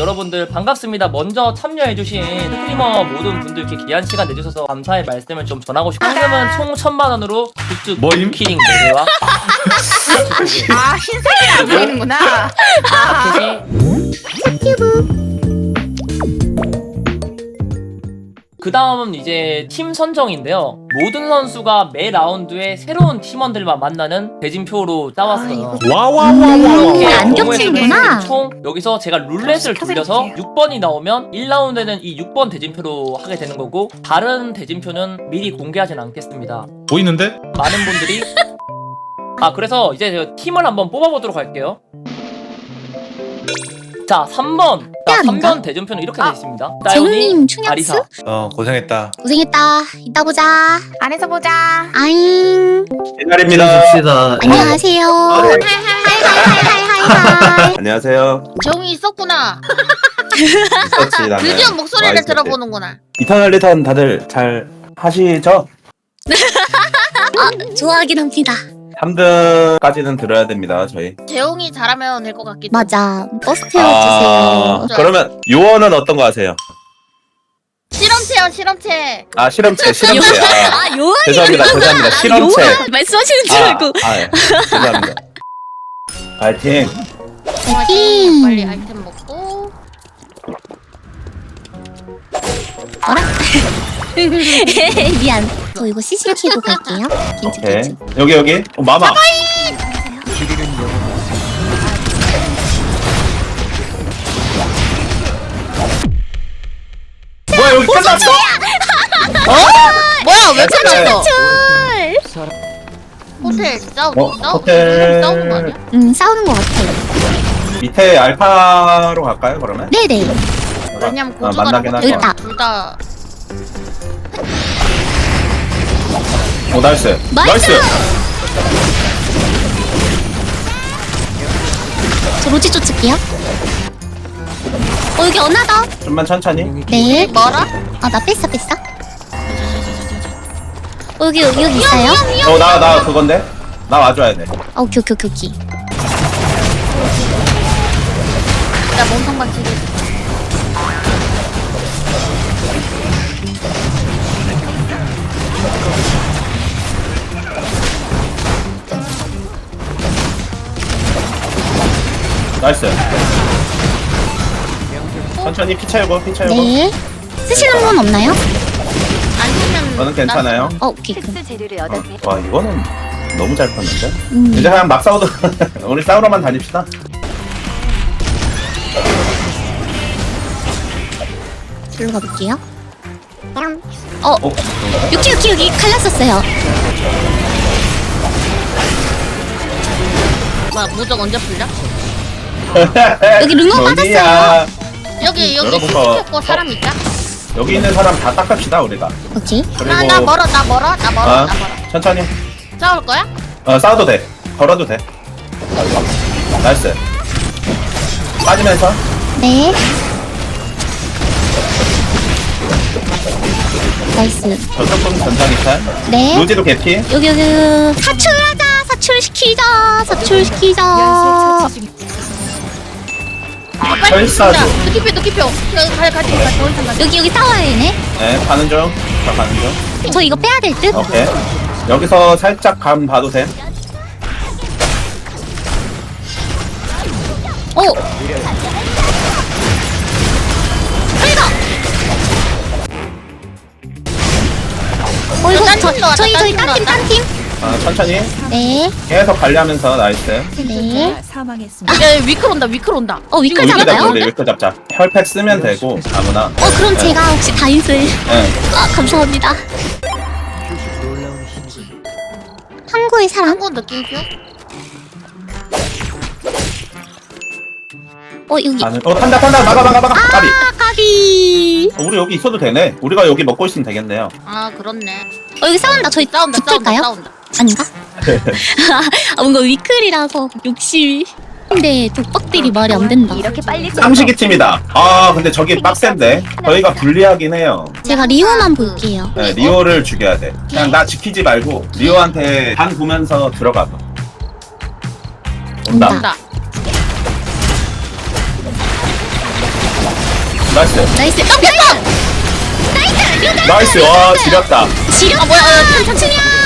여러분들 반갑습니다. 먼저 참여해주신 스트리머 모든 분들께 귀한 시간 내주셔서 감사의 말씀을 좀 전하고 싶고 상금은 총 천만 원으로 굿즈 뭐임? 키링 4개와 아 흰색이 안 보이는구나. 그 다음은 이제 팀 선정인데요. 모든 선수가 매 라운드에 새로운 팀원들만 만나는 대진표로 짜왔어요. 와와와와. 이렇게 안 겹치는구나. 총 여기서 제가 룰렛을 돌려서 6번이 나오면 1라운드에는 이 6번 대진표로 하게 되는 거고 다른 대진표는 미리 공개하진 않겠습니다. 보이는데? 많은 분들이 아 그래서 이제 제가 팀을 한번 뽑아보도록 할게요. 자 3번 자 아닌가? 3번 대진표는 이렇게 되어 있습니다. 따윤이, 재훈님 아리사 어 고생했다. 고생했다. 이따 보자. 안에서 보자. 아잉. 옛날입니다. 줍시다. 안녕하세요. 하이하이하이하이하이. 안녕하세요. 재웅이 있었구나. 있었지 나는. 드디어 목소리를 와 있었지. 들어보는구나. 이터널 리턴 다들 잘 하시죠? 좋아하긴 합니다. 3등까지는 들어야 됩니다 저희. 재웅이 잘하면 될 것 같기도. 맞아. 버스 아, 태워주세요. 그러면 요원은 어떤 거 하세요? 실험체요 실험체. 아 실험체 실험체. 아, 아, 요한 죄송합니다 죄송합니다 실험체. 말씀하시는 줄 아, 알고. 아, 예. 죄송합니다. 파이팅. 파이팅. 빨리 아이템 먹고. 미안. 저 이거 CC 키고 갈게요. 괜찮 오케이. 괜찮. 여기 여기. 어, 마마. 뭐야 여기 끝났어? 뭐야 왜 네. 끝났어? 출. 호텔 싸우 어, 싸우 호텔. 싸우는 거 아니야? 음 싸우는 것 같아요. 밑에 알파로 갈까요 그러면? 네네. 왜냐면 아, 만나긴 여기 있다. 둘다 오 나이스. 나이스! 나이스. 저 로지 쫓을게요. 어 여기 어나더. 좀만 천천히. 네. 뭐라? 아나 뺐어 뺐어. 어, 여기 여기 여기 있어요? 어 나 나 그건데. 나 와줘야 돼. 아, 오케이 오케이 오케이 오케이. 나 몸통 박치기. 나이스. 천천히 피 채우고 피 채우고. 네. 쓰시는 분 없나요? 안 쓰면 저는 괜찮아요. 어 오케이 그럼. 어, 와 이거는 너무 잘 컸는데. 음. 이제 그냥 막 싸워도 우리 싸우러만 다닙시다. 일로 가볼게요. 어 어? 그런가요? 여기 여기 여기 칼났었어요. 뭐 무적 언제 풀려? 여기 르노 어디야? 여기 여기 여러분, 수수께끼 어, 사람 있다. 여기 있는 사람 다 닦읍시다 우리가. 오케이. 그리고 나 나 멀어 나 멀어 나 멀어 어? 나 멀어. 천천히. 싸울 거야? 어 싸워도 돼. 걸어도 돼. 나이스. 빠지면서 네. 나이스. 저쪽 분 전장이탄. 네. 노지도 개피. 여기 여기 사출하자 사출시키자 사출시키자. 철사조. 느낌표 느낌표. 여기 가더 이상 가지. 여기 여기 타워에네. 네 가는 중. 저 가는 중. 저 이거 빼야 될 듯. 오케이. 여기서 살짝 감 봐도 돼. 오. 끌고. 어 이거 딴 저, 팀 나왔다, 저희 딴 저희 팀 딴팀 나왔다. 딴팀. 아 천천히. 네. 계속 관리하면서 나이스. 네. 야 위클 온다 위클 온다. 어 위클 위크 잡자? 우리 위크 잡자. 혈팩 쓰면 되고 아무나. 어 그럼 제가 혹시 다인슬. 네. 아 감사합니다. 항구의 사람? 한국 느낌표? 어 여기. 가는. 어 탄다 탄다 막아 막아 막아. 까비. 아 까비. 어, 우리 여기 있어도 되네. 우리가 여기 먹고 있으면 되겠네요. 아 그렇네. 어 여기 싸운다. 저희 싸운다 싸운다 붙을까요? 싸운다. 아닌가? 아 뭔가 위클이라서 욕심이. 근데 독박들이 말이 안 된다. 쌈시기 팀이다. 아 근데 저기 빡센데. 저희가 불리하긴 해요. 제가 리오만 볼게요. 네, 리오를 죽여야 돼. 그냥 나 지키지 말고 리오한테 반 보면서 들어가 봐. 온다. 온다. 나이스 나이스. 어, 나이스. 나이스. 나이스 와 지렸다 지렸다. 뭐야? 천천히야.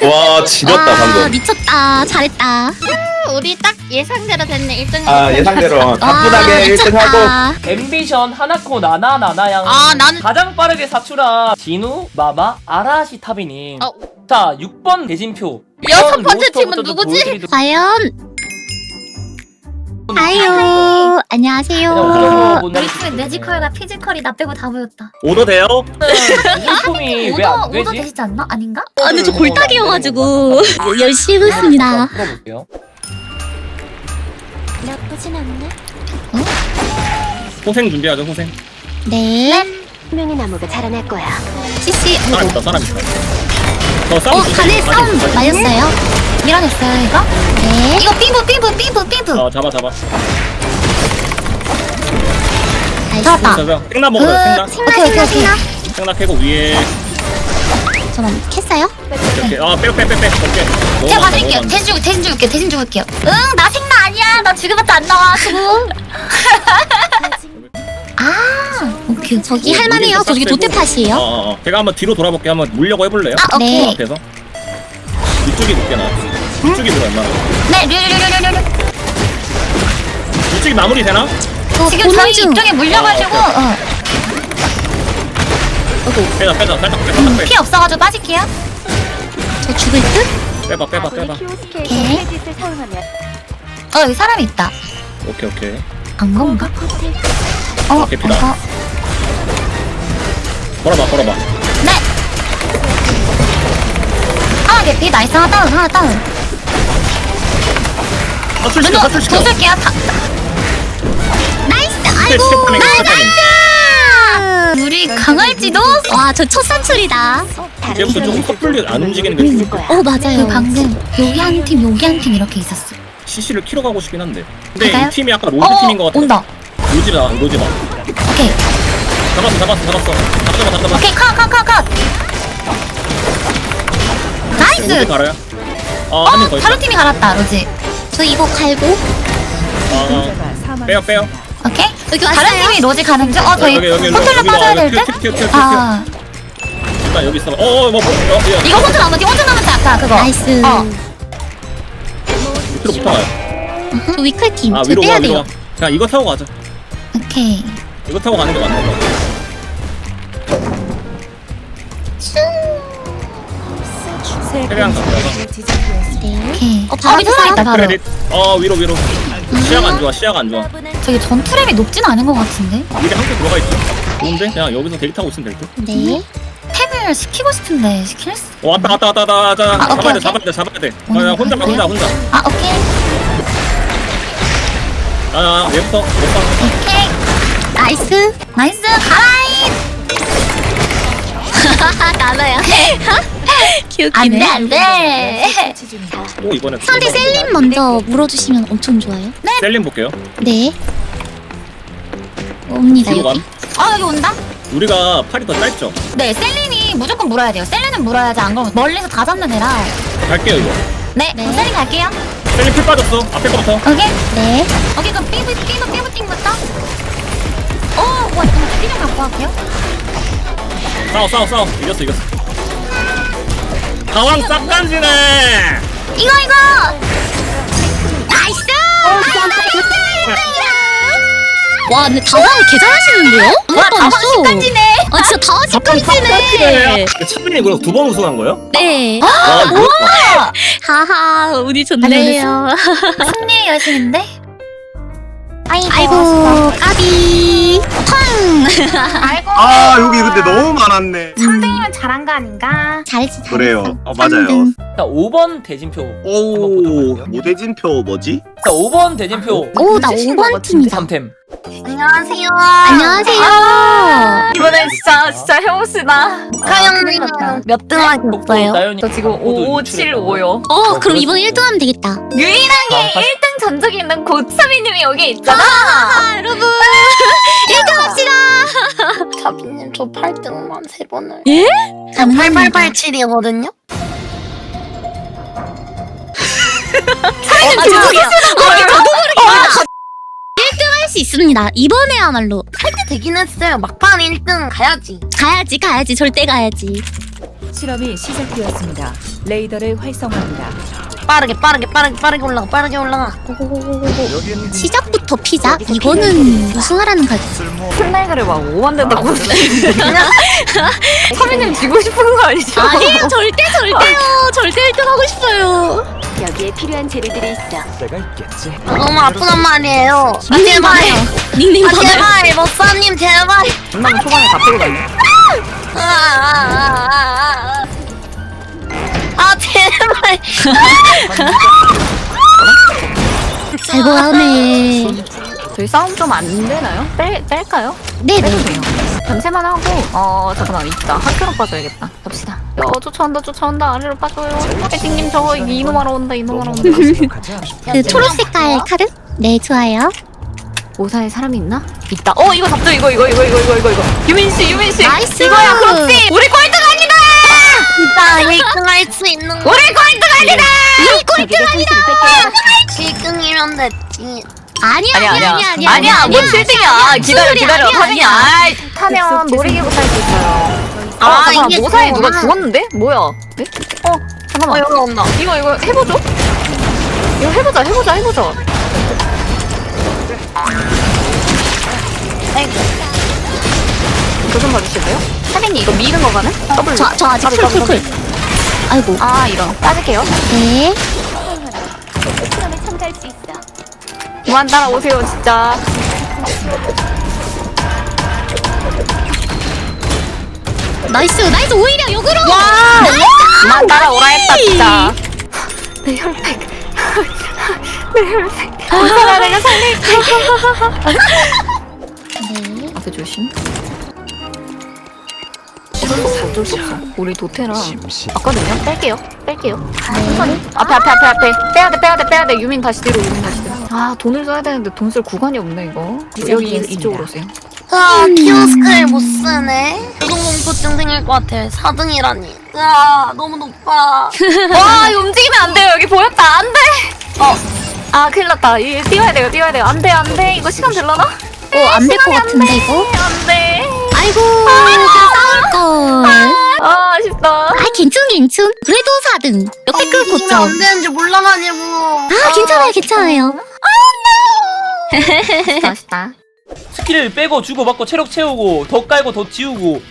와 지렸다 와, 방금 미쳤다. 잘했다. 우리 딱 예상대로 됐네 1등 아 예상대로 와, 가뿐하게 1등 하고 미쳤다. 앰비션 하나코 나나 나나양 아 나는 가장 빠르게 사출한 진우 마마 아라시 타비님 어. 자 6번 대진표 여섯 번째 팀은 누구지? 보여드리도록 과연 아유 안녕하세요. 오늘도 못 우리 팀의 뮤지컬과 피지컬이 나 빼고 다 보였다. 오더 돼요? 유니폼이 왜 오더 안 오더 되지? 되시지 않나? 아닌가? 아 근데 저 골딱이여가지고 열심히 해보겠습니다. 풀어볼게요 나쁘진 않네. 호생 준비하죠 호생 네. 분명히 나무가 자라날 거야. CC. 사람 있다 사람 있다 저 싸움 어 조심. 간에 싸움. 맞았어요. 밀어냈어요 이거? 네. 이거 삐부 삐부 삐부 삐부. 어 잡아 잡아. 잡았다. 생나 먹어요 생나 생나 오케이, 생나 오케이, 생나. 생나 캐고 위에 저만 캤어요? 이렇게 아빼빼빼빼 오케이 너무 제가 많다, 받을게요. 너무 많다. 대신 줄 대신 줄게 대신 줄게요. 응 나 생나 아니야. 나 지금부터 안 나와. 아 오케이 저기 어, 할만해요. 저기 빡세고. 도태팟이에요. 어, 어, 어. 제가 한번 뒤로 돌아볼게 한번 물려고 해볼래요? 아 오케이. 네. 앞에서 이쪽이 높게 나 이쪽이 들어 얼마나 네 류류류류류. 이쪽이 마무리 되나? 어, 지금 저희 중. 이쪽에 물려가지고 아, 어, 빼자 빼자 살짝 빼 살짝 빼 피 없어가지고 빠질게요. 저 죽을 듯? 빼봐 빼봐 빼봐 오케이. 어 여기 사람이 있다. 오케이 오케이 안 건가? 어 개피다. 이거 걸어봐 걸어봐 네. 하나 개피 나이스 하나 다운 하나 다운. 사출시켜 누구 사출시켜 도줄게요. 다, 나이스. 아이고. 스텝 파밍 우리 강할지도 와, 저첫 사출이다. 이제부터 조금 커플리 안 움직이는 게 좋을 오, 맞아요. 그 방금 여기 한 팀 여기 한 팀 이렇게 있었어. CC를 키러 가고 싶긴 한데 근데 갈까요? 이 팀이 아까 로즈 어 팀인 것 같아 온다. 로즈다 로즈다 오케이 잡았어 잡았어 잡았어 잡았어 잡았어 오케이 컷컷 컷컷. 나이스. 갈아요 아한명더 어 있어 다른 팀이 갈았다 로지. 저 이거 갈고. 아 빼요 빼요 오케이. 여기 다른? 팀이 로지 가는 중. 어 저희 여기 여기 빠져야 와, 될 튀어, 듯. 튀어, 튀어, 튀어, 튀어. 아 일단 여기 있어 어어 뭐 뭐, 어, 야, 이거 혼자 남았지 혼자 남았지 아까 그거. 나이스. 어. 밑으로 붙어가요 저 위클 팀. 아 저 위로 가 빼야 위로 돼요. 가 그냥 이거 타고 가자 오케이. 이거 타고 가는 게 맞는 거 같아 최 가까워서 네. 오케이. 어, 어 바로 밑에 사람 있다 바로. 크레딧 어 위로 위로 시야가 안 좋아 시야가 안 좋아 저기 전투랩이 높지는 않은 것 같은데. 여기 한개 들어가 있죠 좋은데 그냥 여기서 데이트 타고 있으면 될듯 네. 탭을 시키고 싶은데 시킬 수? 어, 왔다 왔다 왔다 왔다 왔다 아, 잡아야 돼 오케이. 잡아야 돼 잡아야 돼 아, 야, 혼자 가 혼자 혼자 아 오케이 아 얘부터 얘부터 오케이 나이스. 나이스 가라이 나나야. 귀엽기네. 안돼 안돼. 오 이번에 상대 셀린 먼저 물어주시면 엄청 좋아요. 셀린 볼게요. 네. 옵니다, 뒤로 여기. 감 아 여기 온다? 우리가 팔이 더 짧죠? 네 셀린이 무조건 물어야 돼요. 셀린은 물어야지 안 그러면 멀리서 다 잡는 애라. 갈게요 이거. 네, 네. 그럼 셀린 갈게요. 셀린 풀 빠졌어. 앞에 거부터. 오케이? 네. 오케이 그럼 삐부 삐부 삐부 띵부터. 오 뭐야 잠깐만 삐좀 갖고 갈게요. 싸워 싸워 싸워. 이겼어 이겼어 가왕 싹 간지네 이거 이거 나이스! 와, 근데 다왕 개 잘하시는데요? 와 다방 식단지네 아, 진짜 다왕 식단지네. 차빈이 그럼 두 번 우승한 거예요? 네. 와 이거 하하, 운이 좋네요. 승리의 여신인데 아이고, 까비. 팡! 아이고 아 여기 근데 너무 많았네 3등이면 잘한 거 아닌가 잘했지, 잘했어. 그래요 어, 맞아요 삼등. 자 5번 대진표 오 모대진표 뭐지? 자 5번 대진표 오, 나 5번 팀이다. 3템 안녕하세요 안녕하세요. 이번엔 진짜 해봅시다. 가영님 몇등 하셨어요? 나연이 저 지금 5575요. 어, 그럼 이번에 1등 하면 되겠다. 유일하게 아, 사실- 1등 전적이 있는 고차비님이 여기 있잖아. 아, 여러분. 1등 합시다. 자비님 저 8등만 3번을 감사합니다. 8887이거든요 아, 죄송해요. 아, 저도 모르게. 수 있습니다. 이번에야말로 할 때 되긴 했어요. 막판 1등 가야지. 가야지 가야지 절대 가야지. 실험이 시작되었습니다. 레이더를 활성화합니다. 빠르게 빠르게 빠르게 빠르게 올라가 빠르게 올라가. 고고고고고. 시작부터 피자? 이거는 우승하라는 거지. 플래그를 막 오만된다고. 서민님 지고 싶은 거 아니죠? 아니에요 절대 절대요. 절대 1등 하고 싶어요. 여기에 필요한 재료들이 있어. 너무 아프단 말이에요. 아, 닉네임 제발. 받아요. 닉네임 아 받아요. 제발 머싸님 제발. 전남 초반에 다 빼고 다녀. 아, 아, 아, 아, 아. 아 제발. 아이고 하네. 저희 싸움 좀 안 되나요? 뺄, 뺄까요? 네네. 빼도 돼요. 전체만 하고, 어, 잠깐만, 있다. 학교로 빠져야겠다. 갑시다. 야, 쫓아온다, 쫓아온다. 아래로 빠져요. 패팅님 저거 이놈하러 온다, 이놈하러 온다. 그 초록 색깔 카드? 네 좋아요. 오사에 사람이 있나? 있다. 어, 이거 잡죠, 이거, 이거, 이거, 이거, 이거, 이거, 이거. 유민씨, 유민씨. 나이스. 이거야, 그렇지. 우리 꼴등합니다! 나 1등 할 수 있는 거. 1등이면 됐지. 아니야 아니야, 아니야 아니야. 아니야 아니야, 뭔 7등이야. 기다려, 소리 기다려. 아니야, 타냐. 아니야. 아이, 타면 놀이기구 탈수 있어요. 아, 아, 잠깐만. 이게 모사에 누가 그거구나. 죽었는데? 뭐야? 네? 어, 어 잠깐만. 여기 온다. 이거 이거 해보죠. 이거 해보자 해보자 해보자. 좀 봐주실래요? 사장님 이거 미는 거 가는? 더블. 저, 저 아직 더블. 더블. 아이고. 아 이런. 따질게요. 네. 실험에 참가할 수 있어. 그만 따라오세요 진짜. 나이스 나이스 오히려 역으로. 그만 따라오라 했다 진짜. 내 혈팩. 내 혈팩. 괜찮아 내가 살릴게. 네. 앞에 조심. 어쩔 수 없어. 우리 도테라 맞거든요. 뺄게요. 뺄게요. 천천히. 앞에 앞에 앞에 앞에. 빼야 돼 빼야 돼 빼야 돼. 유민 다시 뒤로 유민 다시 뒤로. 아 돈을 써야 되는데 돈 쓸 구간이 없네 이거. 여기 이쪽으로 오세요. 아 키오스크를 못 쓰네. 교통공포증 생길 것 같아. 4등이라니. 아 너무 높아. 와 이거 움직이면 안 돼요. 여기 보였다. 안 돼. 어. 아 큰일 났다. 이 뛰어야 돼요. 뛰어야 돼요. 안 돼. 안 돼. 이거 시간 될라나? 어 안 될 것 같은데 이거. 안 돼. 아이고 싸울 걸. 아 아쉽다. 아 괜찮 괜찮. 그래도 4등. 역대급 이기면 고점. 안 되는지 몰라가지고. 아 괜찮아요 괜찮아요. 아쉽다. 스킬을 빼고 주고받고 체력 채우고 더 깔고 더 지우고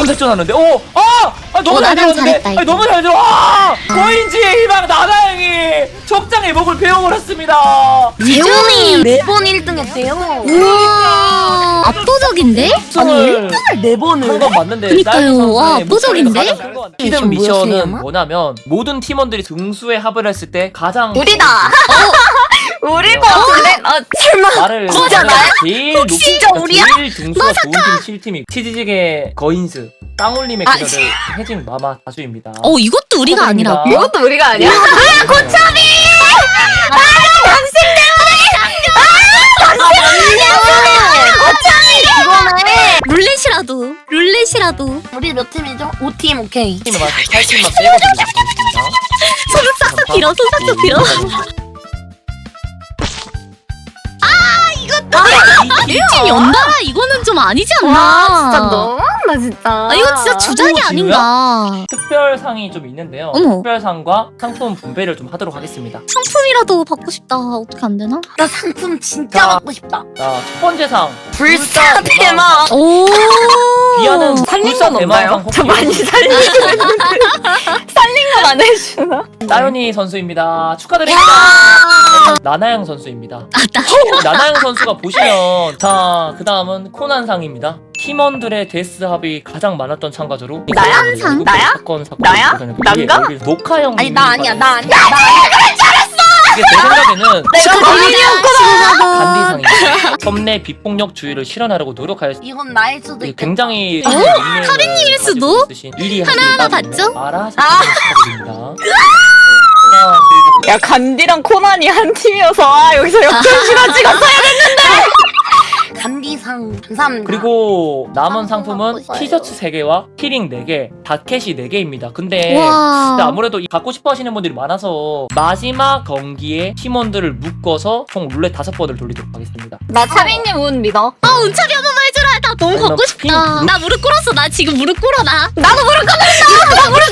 탐색전 하는데 오! 아! 아 너무 어, 잘 나랑 들었는데 잘했다, 이거. 너무 잘 들어 아! 거인지의 희망 나나양이 적장의 목을 베어버렸습니다 재훈이 매번 1등 했대요. 우와 압도적인데? 아니 네 번을. 한건 맞는데 그니까요. 선수의 와, 목소리가 압도적인데? 가장 큰것 같아. 히든 지금 미션은 뭐냐면 모든 팀원들이 등수에 합을 했을 때 가장 우리다. 우릴 것 같은데? 아 설마. 말을 진짜 나야? 제일 높 진짜 우리야? 제일 등수가 좋은 팀 7팀이 치즈직의 거인스 땅올림의 아, 그녀들 혜진 마마 다수입니다 어 이것도 우리가? 축하드립니다. 이것도 우리가 아니야? 아 고참이. 이번에 룰렛이라도 룰렛이라도 우리 몇 팀이죠? 5팀 오케이. 팀을 맞서 8팀만 빼고 드리겠습니다 싹싹 빌어 손 싹싹 빌어. 일진 연달아 이거는 좀 아니지 않나? 와 진짜 너무한다 진짜. 아 이건 진짜 주작이 오, 아닌가? 특별상이 좀 있는데요 어머. 특별상과 상품 분배를 좀 하도록 하겠습니다 상품이라도 받고 싶다. 어떻게 안 되나? 나 상품 진짜 자. 받고 싶다. 자 첫 번째 상 불사 대망. 오. 비하는 살린 불사 건 없나요? 저 많이 살린 건 살린 건 안 해주나? 나연이 선수입니다 축하드립니다 나나양 선수입니다 아, 나 나나양 선수가 보시면 자 그 다음은 코난상입니다 팀원들의 데스 합이 가장 많았던 참가자로 나야? 일곱 나야? 사건 사건 나야? 난가? 녹화형 아니 나 아니야 나 아니야. 이게 제 생각에는 축하드립니다. 간디상입니다 섭내 비폭력 주의를 실현하려고 노력하였 이건 나일 수도 있겠다. 굉장히 카빈님일 수도? 일이 하나하나 봤죠? 알아서 자, 그리고 야 간디랑 코난이 한 팀이어서 아 여기서 역전시간 찍었어야 됐는데 단비상 감사합니다. 그리고 남은 아, 상품은. 티셔츠 3개와 키링 4개, 닷캣이 4개입니다. 근데 와. 진짜 아무래도 이 갖고 싶어 하시는 분들이 많아서 마지막 경기에 팀원들을 묶어서 총 룰렛 5번을 돌리도록 하겠습니다. 나 차빈님 운 믿어. 아 은철이 한 번만 해주라. 나 너무 아니, 나 갖고 싶다. 핑- 나 무릎 꿇었어. 나 지금 무릎 꿇어 나. 나도 무릎 꿇었어. 나 무릎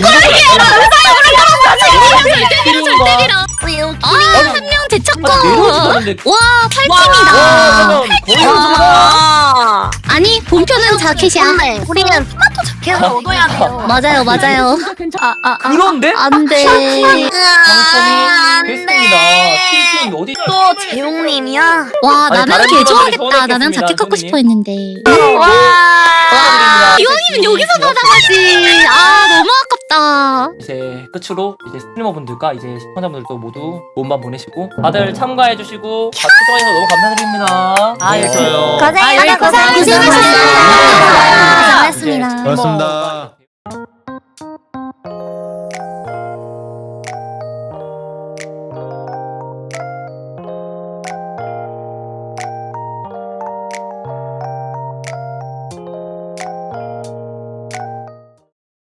키링과 때리라. 왜요? 아, 한 명 제쳤고. 아직 내려오지도 않는데 와, 와, 팔팀이다. 그러면 와. 자켓이야. 근데 우리는 토마토 자켓을 얻어야 돼요. 맞아요, 맞아요. 아, 아, 아. 그런데 안 돼. 됐습니다. 어디 또 재용님이야? 와, 아니, 나는 다른 개 분들은 좋아하겠다. 나는 소원했겠습니다, 자켓 갖고. 싶어 했는데. 와. 축하드립니다. 이왕이면 여기서 받아가지. 아, 끝으로 이제 스트리머분들과 이제 시청자분들도 모두 좋은 밤 보내시고 다들 참가해주시고 같이 시청해주셔서 너무 감사드립니다. 아, 네. 열심히. 고생했어요. 고생하셨습니다. 고생하셨습니다. 고생하셨습니다. 이제 고맙습니다.